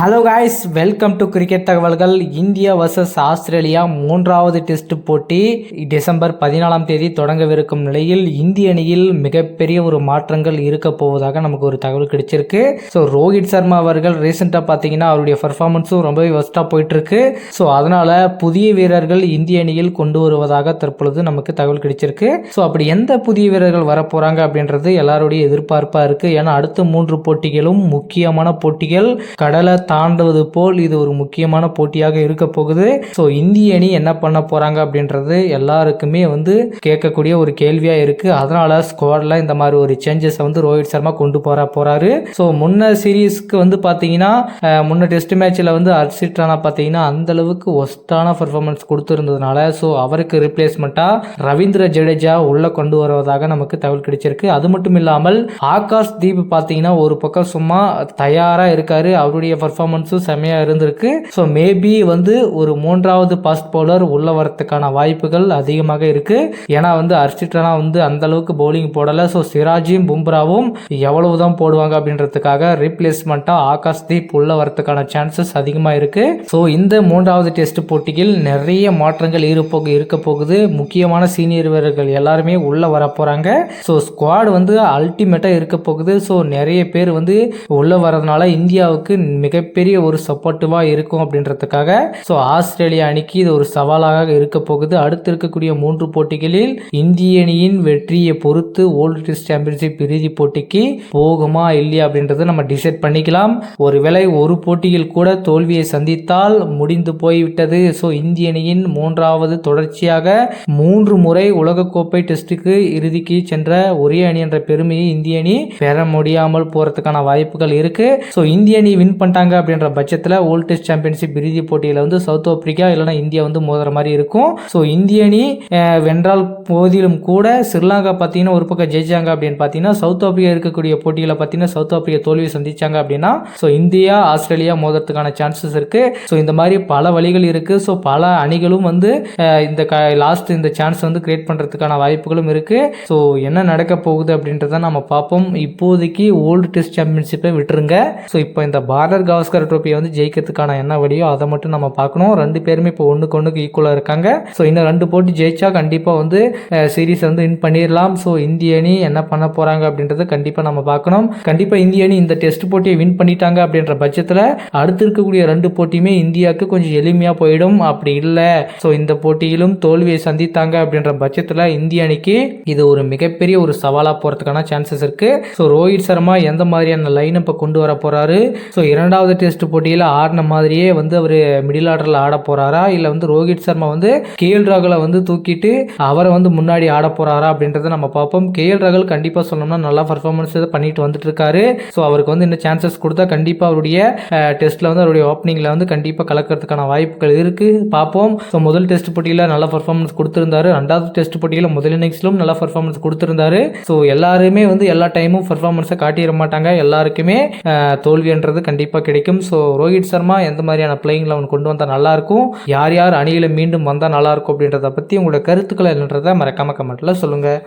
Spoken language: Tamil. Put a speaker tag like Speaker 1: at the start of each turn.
Speaker 1: Hello guys welcome to cricket தகவல்கள் இந்தியா வர்சஸ் ஆஸ்திரேலியா மூன்றாவது டெஸ்ட் போட்டி. டிசம்பர் பதினாலாம் தேதி தொடங்கவிருக்கும் நிலையில் இந்திய அணியில் மிகப்பெரிய ஒரு மாற்றங்கள் இருக்க போவதாக நமக்கு ஒரு தகவல் கிடைச்சிருக்கு. ஸோ ரோஹித் சர்மா அவர்கள் ரீசெண்டாக பார்த்தீங்கன்னா அவருடைய பர்ஃபார்மன்ஸும் ரொம்பவே ஒஸ்ட்டாக போயிட்டுருக்கு. ஸோ அதனால் புதிய வீரர்கள் இந்திய அணியில் கொண்டு வருவதாக தற்பொழுது நமக்கு தகவல் கிடைச்சிருக்கு. ஸோ அப்படி எந்த புதிய வீரர்கள் வரப்போகிறாங்க அப்படின்றது எல்லாருடைய எதிர்பார்ப்பாக இருக்குது ஏன்னா அடுத்த மூன்று போட்டிகளும் முக்கியமான போட்டிகள். கடலை தாண்டுவது போல் இது ஒரு முக்கியமான போட்டியாக இருக்க போகுது. ஸோ இந்திய அணி என்ன பண்ண போகிறாங்க அப்படின்றது எல்லாருக்குமே வந்து கேட்கக்கூடிய ஒரு கேள்வியாக இருக்குது அதனால் ஸ்குவாடில் இந்த மாதிரி ஒரு சேஞ்சஸ் வந்து ரோஹித் சர்மா கொண்டு போகிற போகிறாரு ஸோ முன்ன சீரீஸ்க்கு வந்து பார்த்தீங்கன்னா முன்ன டெஸ்ட் மேட்ச்சில் வந்து ஹர்ஷித் ராணா பார்த்தீங்கன்னா அந்தளவுக்கு ஒஸ்டான பர்ஃபார்மன்ஸ் கொடுத்துருந்ததுனால ஸோ அவருக்கு ரிப்ளேஸ்மெண்ட்டாக ரவீந்திர ஜடேஜா உள்ளே கொண்டு வருவதாக நமக்கு தகவல் கிடைச்சிருக்கு. அது மட்டும் இல்லாமல் ஆகாஷ் தீப் பார்த்தீங்கன்னா ஒரு பக்கம் சும்மா தயாராக இருக்காரு. அவருடைய பர்ஃபார்மன்ஸும் செம்மையாக இருந்திருக்கு. ஸோ மேபி வந்து ஒரு மூன்றாவது பாஸ்ட் பவுலர் உள்ள வரத்துக்கான வாய்ப்புகள் அதிகமாக இருக்கு. ஏன்னா வந்து ஹர்ஷித் வந்து அந்த அளவுக்கு பவுலிங் போடலை. ஸோ சிராஜும் பும்ராவும் எவ்வளவு தான் போடுவாங்க அப்படின்றதுக்காக ரீப்ளேஸ்மெண்ட்டாக ஆகாஷ் தீப் உள்ள வரத்துக்கான சான்சஸ் அதிகமாக இருக்கு. ஸோ இந்த மூன்றாவது டெஸ்ட் போட்டியில் நிறைய மாற்றங்கள் இருப்போக இருக்க போகுது. முக்கியமான சீனியர் வீரர்கள் எல்லாருமே உள்ள வர ஸோ ஸ்குவாட் வந்து அல்டிமேட்டாக இருக்க போகுது. ஸோ நிறைய பேர் வந்து உள்ள வரதுனால இந்தியாவுக்கு மிக மிகப்பெரிய ஒரு சப்போர்ட்டிவாக இருக்கும் அப்படின்றதுக்காக. ஸோ ஆஸ்திரேலியா அணிக்கு இது ஒரு சவாலாக இருக்க போகுது. அடுத்து இருக்கக்கூடிய மூன்று போட்டிகளில் இந்திய அணியின் வெற்றியை பொறுத்து ஓல்டு டெஸ்ட் சாம்பியன்ஷிப் இறுதி போட்டிக்கு போகுமா இல்லையா அப்படின்றத நம்ம டிசைட் பண்ணிக்கலாம். ஒருவேளை ஒரு போட்டியில் கூட தோல்வியை சந்தித்தால் முடிந்து போய்விட்டது. ஸோ இந்திய அணியின் மூன்றாவது தொடர்ச்சியாக மூன்று முறை உலகக்கோப்பை டெஸ்ட்டுக்கு இறுதிக்கு சென்ற ஒரே அணி என்ற பெருமையை இந்திய அணி பெற முடியாமல் போறதுக்கான வாய்ப்புகள் இருக்கு. ஸோ இந்திய அணி வின் பண்ணிட்டாங்க அப்படின்ற பட்சத்தில் ஓல்ட் டெஸ்ட் சாம்பியன்ஷிப் இறுதி போட்டியில் வந்து சவுத் ஆப்பிரிக்கா இல்லைன்னா இந்தியா வந்து மோதுற மாதிரி இருக்கும். ஸோ இந்திய அணி வென்றால் போதிலும் கூட ஸ்ரீலங்கா பார்த்தீங்கன்னா ஒரு பக்கம் ஜெயிச்சாங்க அப்படின்னு பார்த்தீங்கன்னா சவுத் ஆப்பிரிக்கா இருக்கக்கூடிய போட்டியில் பார்த்தீங்கன்னா சவுத் ஆப்பிரிக்கா தோல்வி சந்திச்சாங்க அப்படின்னா ஸோ இந்தியா ஆஸ்திரேலியா மோதுறதுக்கான சான்சஸ் இருக்கு. ஸோ இந்த மாதிரி பல வழிகள் இருக்கு. ஸோ பல அணிகளும் வந்து இந்த இந்த லாஸ்ட் இந்த சான்ஸ் வந்து கிரியேட் பண்ணுறதுக்கான வாய்ப்புகளும் இருக்கு. ஸோ என்ன நடக்க போகுது அப்படின்றத நம்ம பார்ப்போம். இப்போதைக்கு ஓல்டு டெஸ்ட் சாம்பியன்ஷிப்பை விட்டுருங்க. ஸோ இப்போ இந்த பார்டர் ஆஸ்கர் ட்ரோஃபியை வந்து ஜெயிக்கிறதுக்கான என்ன வழியோ அதை மட்டும் நம்ம பார்க்கணும். ரெண்டு பேருமே இப்போ ஒன்றுக்கு ஒன்றுக்கு ஈக்குவலாக இருக்காங்க. ஸோ இன்னும் ரெண்டு போட்டி ஜெயிச்சா கண்டிப்பாக வந்து சீரீஸ் வந்து வின் பண்ணிடலாம் ஸோ இந்திய அணி என்ன பண்ண போகிறாங்க அப்படின்றத கண்டிப்பாக நம்ம பார்க்கணும். கண்டிப்பாக இந்திய அணி இந்த டெஸ்ட் போட்டியை வின் பண்ணிட்டாங்க அப்படின்ற பட்சத்தில் அடுத்து இருக்கக்கூடிய ரெண்டு போட்டியுமே இந்தியாவுக்கு கொஞ்சம் எளிமையாக போயிடும். அப்படி இல்லை. ஸோ இந்த போட்டியிலும் தோல்வியை சந்தித்தாங்க அப்படின்ற பட்சத்தில் இந்திய அணிக்கு இது ஒரு மிகப்பெரிய ஒரு சவாலாக போகிறதுக்கான சான்சஸ் இருக்குது ஸோ ரோஹித் சர்மா எந்த மாதிரியான லைன் இப்போ கொண்டு வர போகிறாரு ஸோ இரண்டாவது டெஸ்ட் போட்டியில் ஆடின மாதிரியே வந்து அவர் மிடில் ஆர்டரில் ஆட போகிறாரா இல்லை வந்து ரோஹித் சர்மா வந்து கேஎல் ராகுலை வந்து தூக்கிட்டு அவரை வந்து முன்னாடி ஆட போகிறாரா அப்படின்றத நம்ம பார்ப்போம். கேஎல் ராகுல் கண்டிப்பாக சொல்லணும்னா நல்லா பர்ஃபார்மன்ஸ் பண்ணிட்டு வந்துட்டு இருக்காரு. ஸோ அவருக்கு வந்து இன்னும் சான்சஸ் கொடுத்தா கண்டிப்பாக அவருடைய டெஸ்ட்டில் வந்து அவருடைய ஓப்பனிங்கில் வந்து கண்டிப்பாக கலக்கிறதுக்கான வாய்ப்புகள் இருக்குது பார்ப்போம். ஸோ முதல் டெஸ்ட் போட்டியில் நல்ல பர்ஃபார்மன்ஸ் கொடுத்துருந்தாரு. ரெண்டாவது டெஸ்ட் போட்டியில் முதல் இன்னிங்ஸ்லும் நல்ல பர்ஃபார்மன்ஸ் கொடுத்துருந்தாரு. ஸோ எல்லாருமே வந்து எல்லா டைமும் பர்ஃபார்மன்ஸை காட்டிட மாட்டாங்க. எல்லாருக்குமே தோல்வின்றது கண்டிப்பாக கிடைக்கும். ஸோ ரோஹித் சர்மா எந்த மாதிரியான பிளேயிங் லெவன் கொண்டு வந்தால் நல்லாயிருக்கும்? யார் யார் அணியில் மீண்டும் வந்தால் நல்லாயிருக்கும் அப்படின்றத பற்றி உங்களோட கருத்துக்கள் என்னன்றதை மறக்காமல் கமெண்ட்டில் சொல்லுங்கள்